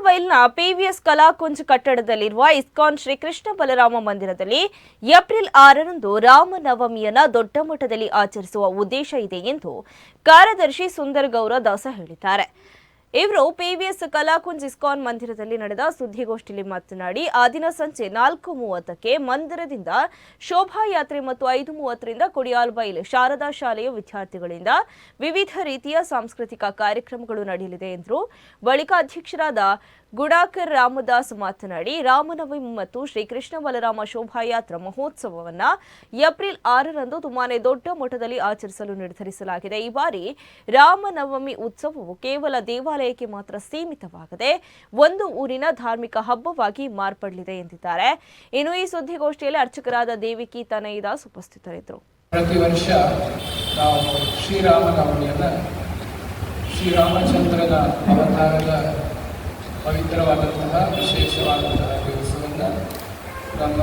ಕೊಡಿಯಾಲ್ಬೈಲ್ನ PVS Kalakunj ಕಟ್ಟಡದಲ್ಲಿರುವ ISKCON Shri Krishna Balarama ಮಂದಿರದಲ್ಲಿ April ಆರರಂದು ರಾಮನವಮಿಯನ್ನ ದೊಡ್ಡ ಮಟ್ಟದಲ್ಲಿ ಆಚರಿಸುವ ಉದ್ದೇಶ ಇದೆ ಎಂದು ಕಾರ್ಯದರ್ಶಿ ಸುಂದರ್ ಗೌರ ದಾಸ ಹೇಳಿದ್ದಾರೆ. ಇವರು ಪಿವಿಎಸ್ ಕಲಾಕುಂಜ್ ಇಸ್ಕಾನ್ ಮಂದಿರದಲ್ಲಿ ನಡೆದ ಸುದ್ದಿಗೋಷ್ಠಿಯಲ್ಲಿ ಮಾತನಾಡಿ, ಆ ದಿನ ಸಂಜೆ ನಾಲ್ಕು ಮೂವತ್ತಕ್ಕೆ ಮಂದಿರದಿಂದ ಶೋಭಾಯಾತ್ರೆ ಮತ್ತು ಐದು ಮೂವತ್ತರಿಂದ ಕೊಡಿಯಾಲ್ಬೈಲ್ ಶಾರದಾ ಶಾಲೆಯ ವಿದ್ಯಾರ್ಥಿಗಳಿಂದ ವಿವಿಧ ರೀತಿಯ ಸಾಂಸ್ಕೃತಿಕ ಕಾರ್ಯಕ್ರಮಗಳು ನಡೆಯಲಿದೆ ಎಂದರು. ಬಳಿಕ ಅಧ್ಯಕ್ಷರಾದ ಗುಡಾಕರ್ ರಾಮದಾಸ್ ಮಾತನಾಡಿ, ರಾಮನವಮಿ ಮತ್ತು ಶ್ರೀಕೃಷ್ಣ ಬಲರಾಮ ಶೋಭಾಯಾತ್ರಾ ಮಹೋತ್ಸವವನ್ನು ಏಪ್ರಿಲ್ ಆರರಂದು ತುಂಬಾನೇ ದೊಡ್ಡ ಮಟ್ಟದಲ್ಲಿ ಆಚರಿಸಲು ನಿರ್ಧರಿಸಲಾಗಿದೆ. ಈ ಬಾರಿ ರಾಮನವಮಿ ಉತ್ಸವವು ಕೇವಲ ದೇವಾಲಯಕ್ಕೆ ಮಾತ್ರ ಸೀಮಿತವಾಗದೆ ಒಂದು ಊರಿನ ಧಾರ್ಮಿಕ ಹಬ್ಬವಾಗಿ ಮಾರ್ಪಡಲಿದೆ ಎಂದಿದ್ದಾರೆ. ಇನ್ನು ಈ ಸುದ್ದಿಗೋಷ್ಠಿಯಲ್ಲಿ ಅರ್ಚಕರಾದ ದೇವಿಕಿ ತನೈದಾಸ್ ಉಪಸ್ಥಿತರಿದ್ದರು. ಪ್ರತಿ ವರ್ಷ ನಾವು ಶ್ರೀರಾಮನವಮಿಯನ್ನು ಶ್ರೀರಾಮಚಂದ್ರನ ಅವತಾರದ ಪವಿತ್ರವಾದಂತಹ, ವಿಶೇಷವಾದಂತಹ ದಿವಸವನ್ನು ನಮ್ಮ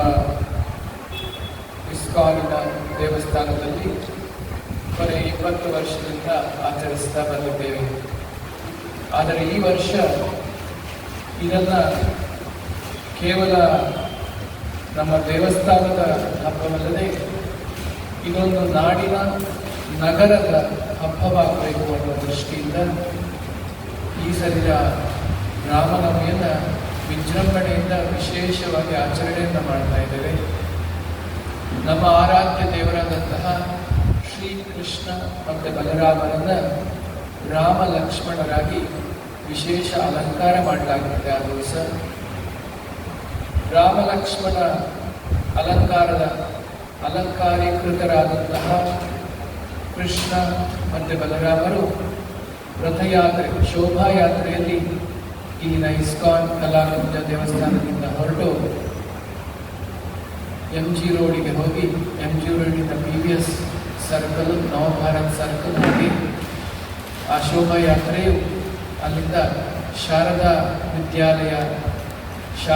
ಇಸ್ಕಾನಿನ ದೇವಸ್ಥಾನದಲ್ಲಿ ಬರೀ ಇಪ್ಪತ್ತು ವರ್ಷದಿಂದ ಆಚರಿಸ್ತಾ ಬಂದಿದ್ದೇವೆ. ಆದರೆ ಈ ವರ್ಷ ಇದನ್ನು ಕೇವಲ ನಮ್ಮ ದೇವಸ್ಥಾನದ ಹಬ್ಬವಲ್ಲದೆ ಇದೊಂದು ನಾಡಿನ ನಗರದ ಹಬ್ಬವಾಗಬೇಕು ಅನ್ನೋ ದೃಷ್ಟಿಯಿಂದ ಈ ಸರಿಯ ರಾಮನವಮಿಯನ್ನು ವಿಜೃಂಭಣೆಯಿಂದ ವಿಶೇಷವಾಗಿ ಆಚರಣೆಯನ್ನು ಮಾಡ್ತಾ ಇದ್ದೇವೆ. ನಮ್ಮ ಆರಾಧ್ಯ ದೇವರಾದಂತಹ ಶ್ರೀ ಕೃಷ್ಣ ಮತ್ತು ಬಲರಾಮನನ್ನ ರಾಮ ಲಕ್ಷ್ಮಣರಾಗಿ ವಿಶೇಷ ಅಲಂಕಾರ ಮಾಡಲಾಗುತ್ತೆ ಆ ದಿವಸ. ರಾಮ ಲಕ್ಷ್ಮಣ ಅಲಂಕಾರದ ಅಲಂಕಾರೀಕೃತರಾದಂತಹ ಕೃಷ್ಣ ಮತ್ತು ಬಲರಾಮರು ರಥಯಾತ್ರೆ ಶೋಭಾಯಾತ್ರೆಯಲ್ಲಿ ಇಲ್ಲಿನ ಇಸ್ಕಾನ್ ಕಲಾಕುಂಜ ದೇವಸ್ಥಾನದಿಂದ ಹೊರಟು ಎಂ ಜಿ ರೋಡಿಗೆ ಹೋಗಿ ಎಂ ಜಿ ರೋಡಿನ P V S circle Navbharat circle ಹೋಗಿ ಆ ಶೋಭಾಯಾತ್ರೆಯು ಅಲ್ಲಿಂದ ಶಾರದಾ ವಿದ್ಯಾಲಯ ಶಾಲೆ